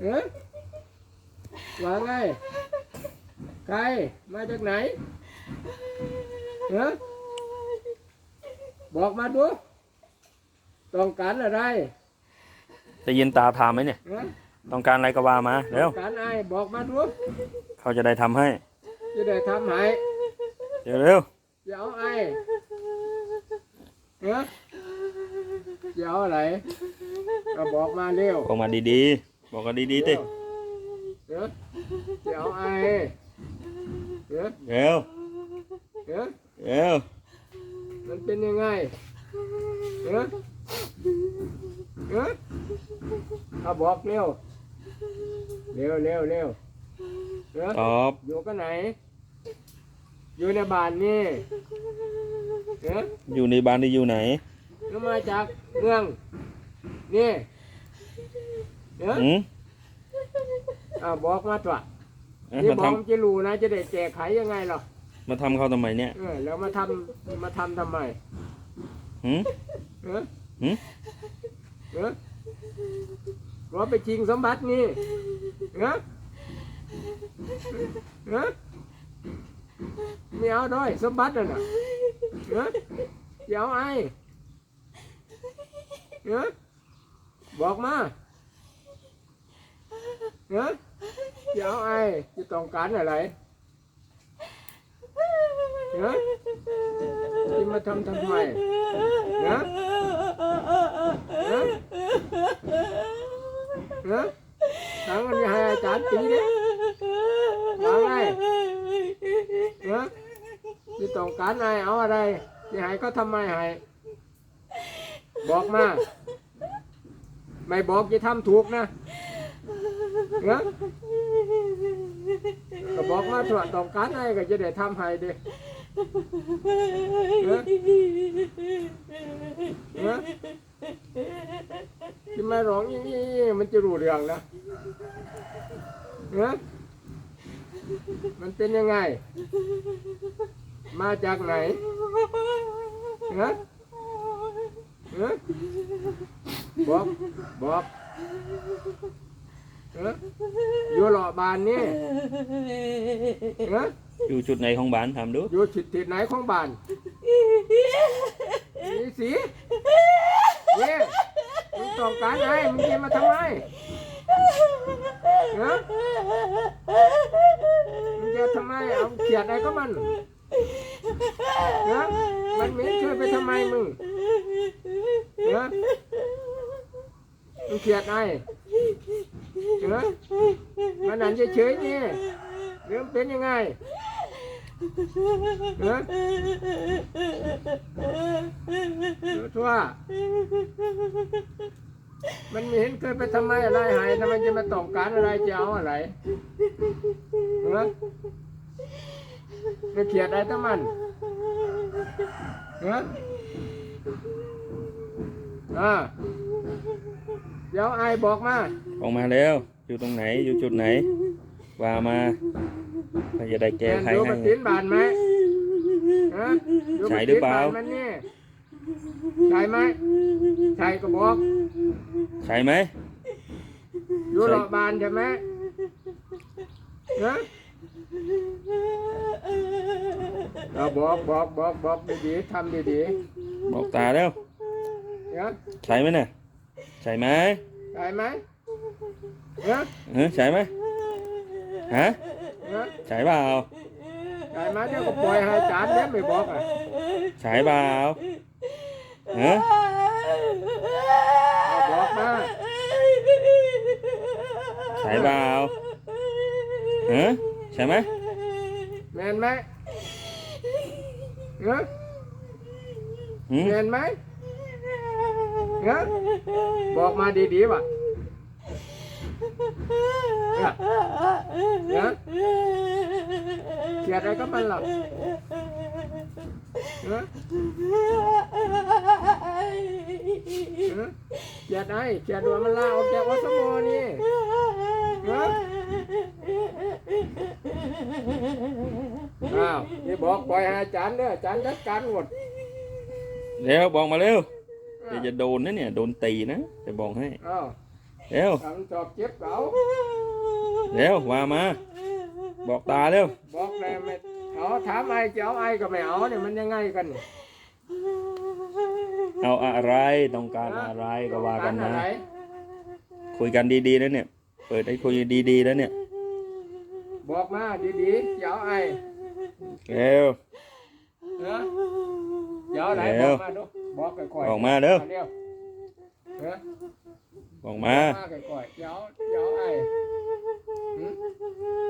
เอ๊ะว่าไงใครมาจากไหนเอ๊ะบอกมาดูต้องการอะไรจะยินตาถามไหมเนี่ย เอ๊ะต้องการอะไรก็ว่ามาเร็วต้องการอะไรบอกมาดูเขาจะได้ทำให้จะได้ทำให้เดี๋ยวเร็วจะเอาไอ้เอ๊ะจะเอาอะไรก็บอกมาเร็วบอกมาดีๆ บอกกันดีๆติเอ๊ะจะเอาไอ้เอ๊ะเร็วเอ๊ะเร็วมันเป็นยังไงเอ๊ะเอ๊ะเอาบอกเร็วเร็วเร็วเร็วเอ๊ะตอบอยู่กันไหน อยู่ในบ้านนี่เอ๊ะอยู่ในบ้านที่อยู่ไหนหรือมาจากเมืองนี่ เอ๊ะอืมอ่าบอกมาตัวเอ๊ะนี่มาบอทกมันจะรู้นะ จะได้แก้ไขยังไงหรอำมาทำเขาทำไมเนี่ยเออแล้วมาทำมาทำทำไมหืม เออหืม เออว่าไปชิงสมบัตินี่เออเออไม่เอาด้วยสมบัติน่ะนะเออจะเอาไอ้เออบอกมา เออจะเอาไอ้จะต้องการอะไรเออที่มาทำทำไมเออเออเออทางมันให้อาจารย์ตีเด้เอาไงเออที่ต้องการอะไรเอาอะไรที่ให้ก็ทำไมให้บอกมา ไม่บอกจะทำถูกนะ เออก็บอกมาถั่วต้องการอะไรก็จะได้ทำให้เด้เออเออที่มาร้องอย่างนี้มันจะรู้เรื่องนะเออมันเป็นยังไง มาจากไหนเออเออบอกบอก เอออยู่หล่อบานนี่เอออยู่จุดไหนของบ้านถามดูอยู่ทิศทิศไหนของบ้านนี่สิเนี่ยมึงต้องการไงมึงจะมาทำไมฮะมึงจะทำไมเอาเขียดอะไรก็มันฮะมันเหม็นช่วยไปทำไมมึงฮะมึงเขียดไอ้ฮะมันนั่นเฉยๆนี่เรื่องเป็นยังไงฮะดูทั่วมันไม่เห็นเคยไปทำไมอะไรหายทำไมจะมาต้องการอะไรจะเอาอะไรฮะจะเขียดอะไรตั้งมันฮะอ่า เดี๋ยวไอบอกมา ออกมาเร็วอยู่ตรงไหน อยู่จุดไหน ว่ามาเราจะได้แก้แกนไขดูให้ มันตีนบานไหมฮะดูใช่มันหรือตีนเปล่าบานมันนี่ใช่ไหมใช่ก็บอก ใช่ไหม อยู่รอบบานใช่ไหมฮะเอาบอกบอกบอกบอกดีๆทำดีบอกตาเร็วๆฮะ ใช่ไหมเนี่ย ใช่ไหมใช่ไหมฮะเออใช่ไหมฮะฮะใช่เปล่าใช่ไหมเเนี้ยบอกอะใช่เปล่าเออเอาบอกมาใช่เปล่าเออใช่ไหมแมนไหมฮะหืมแมนไหมฮะบอกมาดีๆว่ะฮะฮะเขียดอะไรก็มันหรอกฮะฮะเขียดไอ้เขียดว่ามันลาออกจากวัดสมอนี่ฮะอ้าว นี่บอกปล่อยให้อาจารย์เด้ออาจารย์จัดการหมด เร็วบอกมาเร็ว ดี๋ยวจะโดนนะเนี่ย โดนตีนะจะบอกให้อ้าวเร็วทำจอบเจ็บเขาเร็วว่ามา บอกตาเร็วบอกเลยไม่เอาถามไอ้จะเอาไอ้ก็ไม่เอาเนี่ยมันยังไงกันเอาอะไรต้องการอะไรก็ว่ากันต้นะองรอะไรคุยกันดีๆแล้วเนี่ย เปิดให้คุยดีๆแล้วเนี่ยบอกมาดีๆจะเอาไอ้เร็วนะจะเอาไหนเร็บอวกมาดู บอกก่อยๆออกมาเด้อ เร็วเด้อบอกมามาก่อยๆจะเอาจะเอาไอ้หืม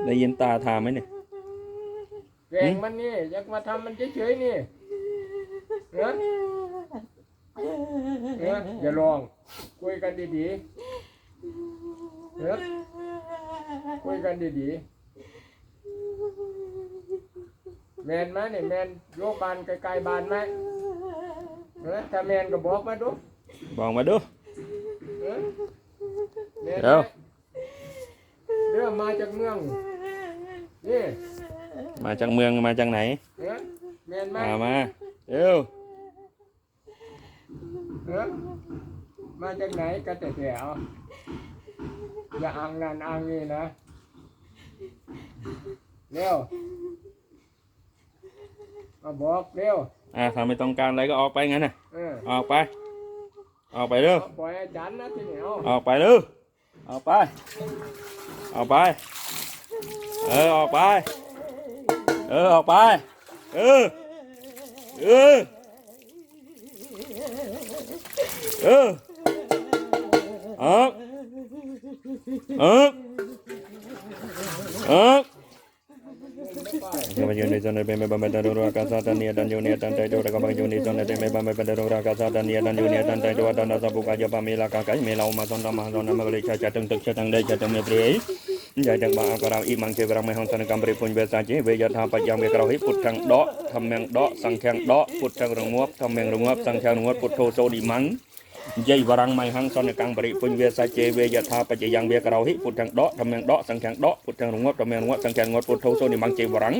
ได้ยินตาถามไหมเนี่ยเก่งมันนี่อยากมาทำมันเฉยๆนี่เนอะเนอะอย่าลอง คุยกันดีๆเนอะคุยกันดีๆแมนไหมนี่แมนโยกบานไกลๆบานไหม เนอะถ้าแมนก็บอกมาดูบอกมาดูเนอะแม่นไหมเดี๋ยวเรื่องมาจากเมืองนี่มาจากเมืองมาจากไหนเนอะแมนไหมมามาเร็วเออมาจากไหนก็แต่แถวอย่าอ้างนั่นอ้างนี่นะเร็วมาบอกเร็ว อ่าถ้าไม่ต้องการอะไรก็ออกไปงั้นน่ะ เออออกไป ออกไปเร็วเอาปล่อยอาจารย์นะทีนี้เอาออกไปเร็วออกไป ออกไป เออ ออกไป เออ ออกไป เออ เออ เออออกออกออก Yang baju ni sana be me ba me dan ro ka sa dan ni dan yo ni dan dai do ka ba yo ni sana de me ba me ba dan ro ka sa dan ni dan yo ni dan dai do dan sa bu ka ja ba me la ka kai me la ma son da ma son da ma le cha cha tung tuk cha tang dai cha tung me pri ya dang ba ka ra i mang che ra me hon san kam pri pun be sa che ve ya tha pa yang me ka ro hi put thang do tham meng do sang khang do put thang rong nguap tham meng rong nguap sang khang nguap put tho so di mang យាយវរងមៃហងសនកាំងបរិពុញវាសាចេវេយថាបច្ចយ៉ាងវាក្រោហិពុទ្ធังដកធម្មងដកសង្ឃាំងដកពុទ្ធังរងត់ធម្មងងត់សង្ឃាំងងត់ពុទ្ធោសូនិមង្ជេវរង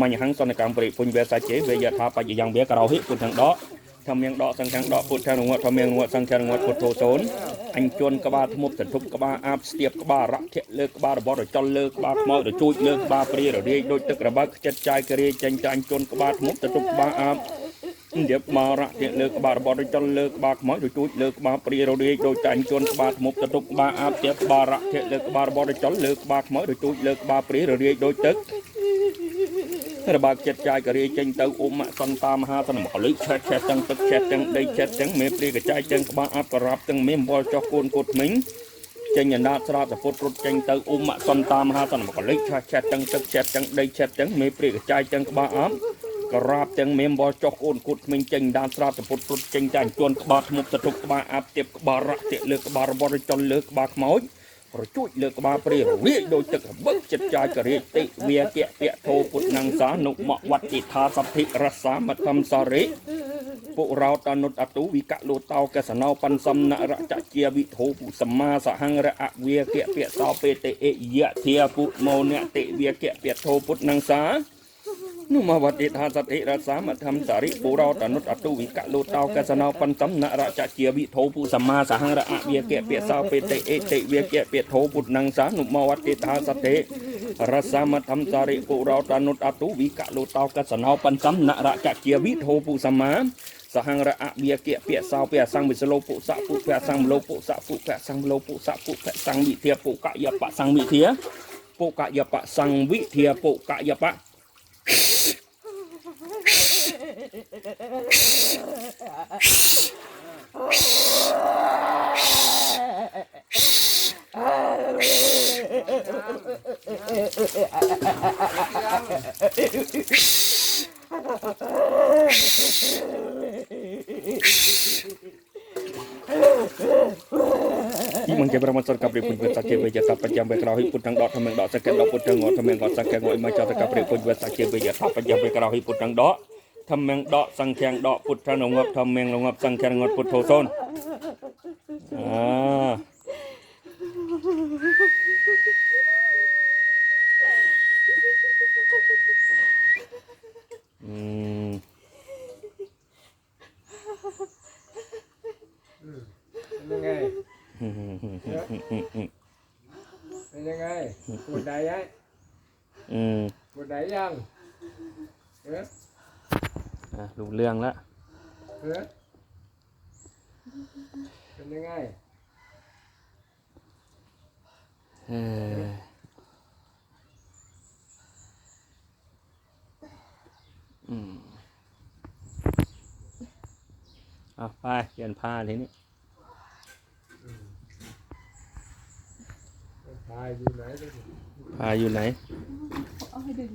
មៃហងសនកាំងបរិពុញវាសាចេវេយថាបច្ចយ៉ាងវាក្រោហិពុទ្ធังដកធម្មងដកសង្ឃាំងដកពុទ្ធังរងត់ធម្មងងត់សង្ឃាំងងត់ពុទ្ធោសូនអញ្ជន់ក្បាលធ្មប់សន្ធប់ក្បាលអាបស្ទាបក្បាលរៈធៈលើក្បាលរបស់រចលលើក្បាលខ្មោចរជួយលើក្បាលព្រាររាយដូចទឹករបឹកចិត្តចាយគ្រាចេញចាញ់ជន់ក្បាលធ្មប់សន្ធប់ក្បាលអាប រៀបមករៈទៀតលើក្បាលរបស់ដូចតលលើក្បាលខ្មោចដូចទូចលើក្បាលព្រីររីដូចតាញ់ជន់ក្បាលធ្មប់ទៅទុកក្បាលអាបទៀតក្បាលរៈទៀតលើក្បាលរបស់ដូចតលលើក្បាលខ្មោចដូចទូចលើក្បាលព្រីររីដូចទឹករបាក់ចិត្តចាយការីចេញទៅអ៊ុមសន្តាមហាសនមលិឆេះឆេះទាំងទឹកឆេះទាំងដីឆេះទាំងមេព្រីកចាយទាំងក្បាលអាប់ក្រាបទាំងមេមវល់ចោះគូនគូតមិញចេញអណ្ដាតស្រាតពុតរត់ចេញទៅអ៊ុមសន្តាមហាសនមលិឆេះឆេះទាំងទឹកឆេះទាំងដីឆេះទាំងមេព្រីកចាយទាំងក្បាលអាប់ ក្រាបទាំងមេមបចុះអូនគូតក្មេងចេញដានស្រាប់សពុតរត់ចេញចាញ់ជន់ក្បាលធ្មប់ទៅទុកក្បាលអាប់ទៀបក្បាលរៈទៀលើក្បាលរបស់រចលលើក្បាលខ្មោចប្រជួយលើក្បាលព្រារាយដោយទឹករឹកចិត្តចាយករាជតិវាគៈពៈធោពុទ្ធនាំងសានុមវត្តិថាសទ្ធិរសាមធម្មសរិពុរោតនុតអតុវិកលោតោកសណោបន្សំណរចជាវិធោពុសម្មាសហង្រអវាគៈពៈសោពេតិអិយៈធាពុមោនតិវាគៈពៈធោពុទ្ធនង្សា នុមវតិថាសតិរសមធម្មសរិពុរោតនុតអតុវិកលោតោកសណោបន្សំណរចជាវិធោពុសម្មាសហង្រអវាគៈពៈសោពេតិអិតិវាគៈពៈធោពុទ្ធនង្សានុមវតិថាសតិរសមធម្មសរិពុរោតនុតអតុវិកលោតោកសណោបន្សំណរចជាវិធោពុសម្មាសហង្រអបិយគៈពៈសោពៈសង្ឃវិសលោពុសៈពុពៈសង្ឃមលោពុសៈពុពៈសង្ឃមលោពុសៈពុពៈសង្ឃវិធាពុកយបៈសង្ឃវិធាពុកយបៈសង្ឃវិធាពុកយបៈីមិនគេប្រមត់សរកັບរិពុញវេសាជាវេយសាបច្ចំវេក្រោហិពុទ្ធងដកធម្មងដកសកេដកពុទ្ធងអធម្មងដកសកេងអីមកចតកັບរិពុញវេសាជាវេយសាបច្ចំវេក្រោហិពុទ្ធងដក Imang ke berama sar kapri pun bet sakit beja tapa jam be karahi putang dot tameng dot sakit dot putang ngot tameng ngot sakit ngot imang cha kapri pun bet sakit beja tapa jam be karahi putang dot tameng dot sang khang dot putang ngop tameng ngop sang khang ngot put tho son à Ừm. ยังไง Hmm. เป็นยังไงปวดใดยังอืมปวดใดยังเออ อะรู้เรื่องละเออเป็นยังไงเอออืมเอาไปเปลี่ยนผ้าทีนี้ตายอยู่ไหนกันผ้าอยู่ไหน เอาให้ดึง